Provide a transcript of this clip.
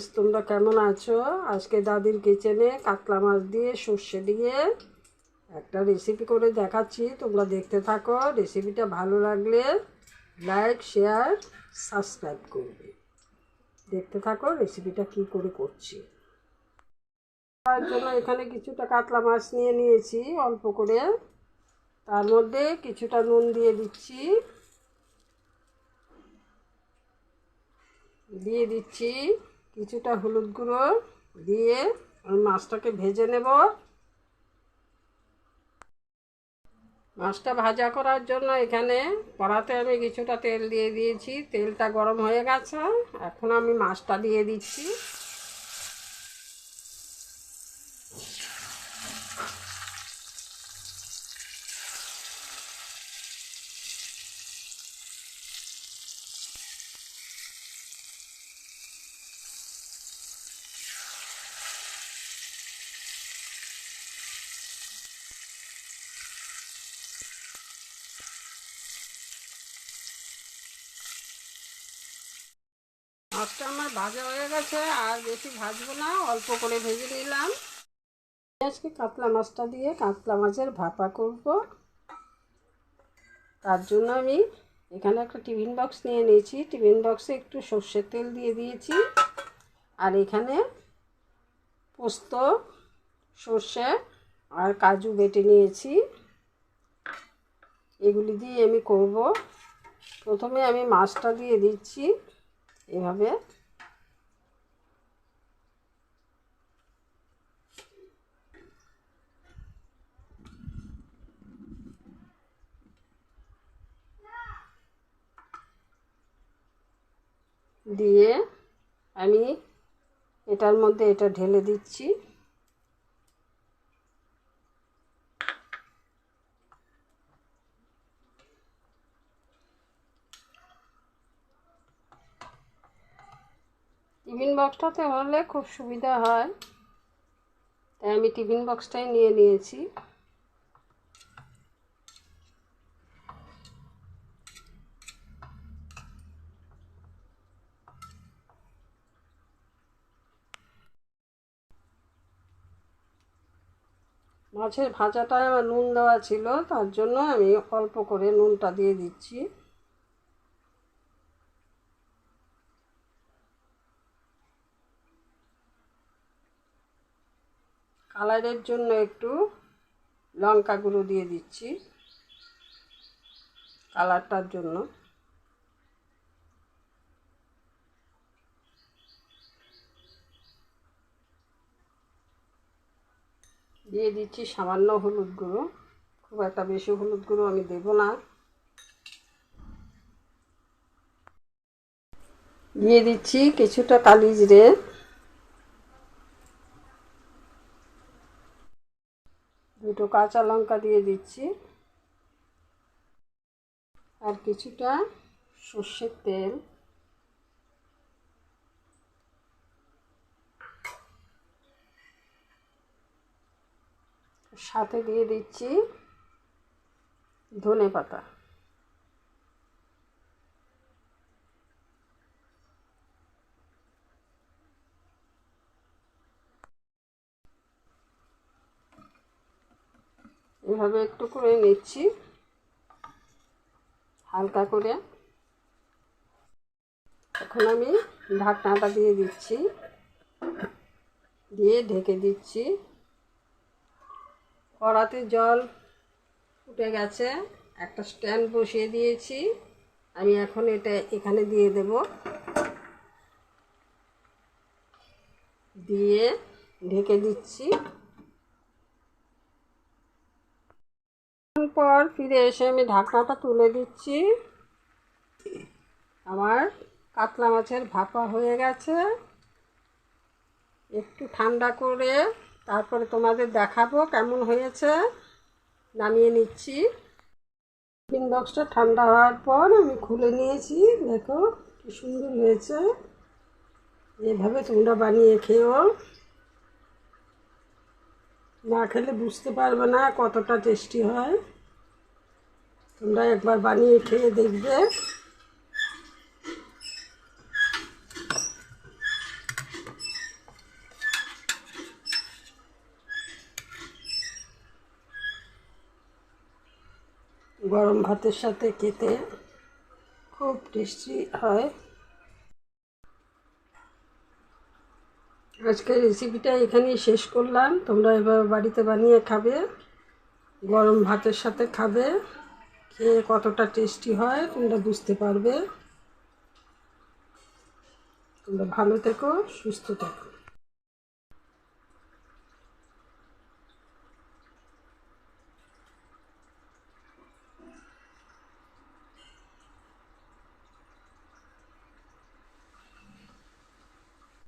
Friends তোমরা কেমন আছো? আজকে দাদির কিচেনে কাতলা মাছ দিয়ে সর্ষে দিয়ে একটা রেসিপি করে দেখাচ্ছি। তোমরা দেখতে থাকো রেসিপিটা ভালো লাগলে লাইক শেয়ার সাবস্ক্রাইব করবে। দেখতে থাকো রেসিপিটা কি করে করছি। তার জন্য এখানে কিছুটা কাতলা মাছ নিয়ে নিয়েছি, অল্প করে। তার মধ্যে কিছুটা নুন দিয়ে দিচ্ছি। দিয়ে দিচ্ছি কিছুটা হলুদ গুঁড়ো দিয়ে ওই মাছটাকে ভেজে নেব। মাছটা ভাজা করার জন্য এখানে কড়াতে আমি কিছুটা তেল দিয়ে দিয়েছি। তেলটা গরম হয়ে গেছে। এখন আমি মাছটা দিয়ে দিচ্ছি মাছটা আমার ভাজা হয়ে গেছে, আর বেশি ভাজবো না, অল্প করে ভেজে নিলাম। আজকে কাতলা মাছটা দিয়ে কাতলা মাছের ভাপা করব। তার জন্য আমি এখানে একটা টিফিন বক্স নিয়ে নিয়েছি। টিফিন বক্সে একটু সর্ষের তেল দিয়ে দিয়েছি। আর এখানে পোস্ত, সর্ষে আর কাজু বেটে নিয়েছি। এগুলি দিয়ে আমি করব। প্রথমে আমি মাছটা দিয়ে দিচ্ছি এভাবে। দিয়ে আমি এটার মধ্যে এটা ঢেলে দিচ্ছি। টিফিন বক্সটাতে হলে খুব সুবিধা হয়। তাই আমি টিফিন বক্সটাই নিয়ে নিয়েছি। মাছের ভাজাটায় আমার নুন দেওয়া ছিল, তার জন্য আমি অল্প করে নুনটা দিয়ে দিচ্ছি। কালারের জন্য একটু লঙ্কা গুঁড়ো দিয়ে দিচ্ছি, কালারটার জন্য। দিয়ে দিচ্ছি সামান্য হলুদ গুঁড়ো। খুব একটা বেশি হলুদ গুঁড়ো আমি দেব না। দিয়ে দিচ্ছি কিছুটা কালি জিরে দুটো কাঁচা লঙ্কা দিয়ে দিচ্ছি। আর কিছুটা সর্ষের তেল। সাথে দিয়ে দিচ্ছি ধনে পাতা। এভাবে একটু করে নিচ্ছি, হালকা করে। এখন আমি ঢাকনাটা দিয়ে দিচ্ছি, দিয়ে ঢেকে দিচ্ছি। কড়াতে জল ফুটে গেছে। একটা স্ট্যান্ড বসিয়ে দিয়েছি। আমি এখন এটা এখানে দিয়ে দেব। দিয়ে ঢেকে দিচ্ছি। পর ফিরে এসে আমি ঢাকনাটা তুলে দিচ্ছি। আমার কাতলা মাছের ভাপা হয়ে গেছে। একটু ঠান্ডা করে তারপরে তোমাদের দেখাবো কেমন হয়েছে। নামিয়ে নিচ্ছি। টিফিন বক্সটা ঠান্ডা হওয়ার পর আমি খুলে নিয়েছি। দেখো কি সুন্দর হয়েছে। এভাবে তোমরা বানিয়ে খেও না খেলে বুঝতে পারবে না কতটা টেস্টি হয়। তোমরা একবার বানিয়ে খেয়ে দেখবে। গরম ভাতের সাথে খেতে খুব টেস্টি হয়। আজকের রেসিপিটা এখানেই শেষ করলাম। তোমরা এবার বাড়িতে বানিয়ে খাবে। গরম ভাতের সাথে খাবে। খেয়ে কতটা টেস্টি হয় তোমরা বুঝতে পারবে। তোমরা ভালো থেকো, সুস্থ থেকো।